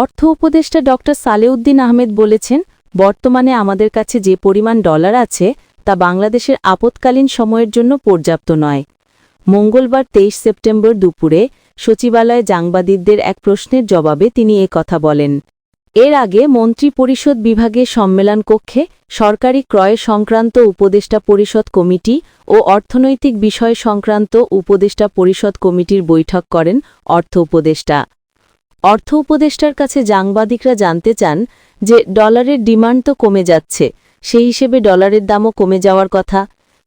অর্থ উপদেষ্টা ড সালেউদ্দিন আহমেদ বলেছেন, বর্তমানে আমাদের কাছে যে পরিমাণ ডলার আছে, তা বাংলাদেশের আপৎকালীন সময়ের জন্য পর্যাপ্ত নয়। মঙ্গলবার তেইশ সেপ্টেম্বর দুপুরে সচিবালয়ে সাংবাদিকদের এক প্রশ্নের জবাবে তিনি এ কথা বলেন। এর আগে মন্ত্রী পরিষদ বিভাগের সম্মেলন কক্ষে সরকারি ক্রয় সংক্রান্ত উপদেষ্টা পরিষদ কমিটি ও অর্থনৈতিক বিষয় সংক্রান্ত উপদেষ্টা পরিষদ কমিটির বৈঠক করেন অর্থ উপদেষ্টা। অর্থ উপদেষ্টার কাছে সাংবাদিকরা জানতে চান যে ডলারের ডিমান্ড তো কমে যাচ্ছে, সেই হিসেবে ডলারের দামও কমে যাওয়ার কথা।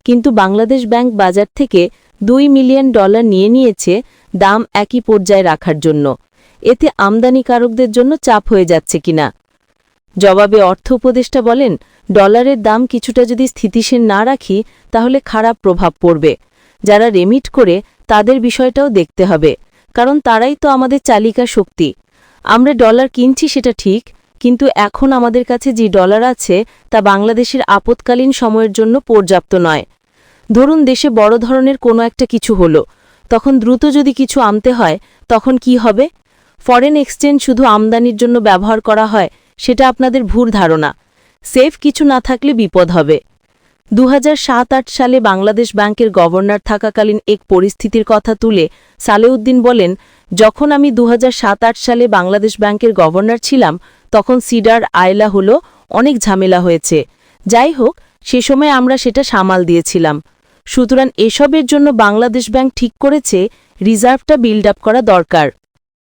কিন্তু বাংলাদেশ ব্যাংক বাজার থেকে দুই মিলিয়ন ডলার নিয়ে নিয়েছে দাম একই পর্যায়ে রাখার জন্য। এতে আমদানিকারকদের জন্য চাপ হয়ে যাচ্ছে কিনা? জবাবে অর্থ উপদেষ্টা বলেন, ডলারের দাম কিছুটা যদি স্থিতিশীল না রাখি, তাহলে খারাপ প্রভাব পড়বে। যারা রেমিট করে, তাদের বিষয়টাও দেখতে হবে। কারণ তারাই তো আমাদের চালিকা শক্তি। আমরা ডলার কিনছি সেটা ঠিক, কিন্তু এখন আমাদের কাছে যে ডলার আছে, তা বাংলাদেশের আপৎকালীন সময়ের জন্য পর্যাপ্ত নয়। ধরুন দেশে বড় ধরনের কোনো একটা কিছু হলো, তখন দ্রুত যদি কিছু আনতে হয়, তখন কি হবে? ফরেন এক্সচেঞ্জ শুধু আমদানির জন্য ব্যবহার করা হয়, সেটা আপনাদের ভুল ধারণা। সেফ কিছু না থাকলে বিপদ হবে। দু সালে বাংলাদেশ ব্যাংকের গভর্নর থাকাকালীন এক পরিস্থিতির কথা তুলে সালেউদ্দিন বলেন, যখন আমি দু সালে বাংলাদেশ ব্যাংকের গভর্নর ছিলাম, তখন সিডার আয়লা হলো অনেক ঝামেলা হয়েছে। যাই হোক, সে সময় আমরা সেটা সামাল দিয়েছিলাম। সুতরাং এসবের জন্য বাংলাদেশ ব্যাংক ঠিক করেছে, রিজার্ভটা বিল্ড আপ করা দরকার।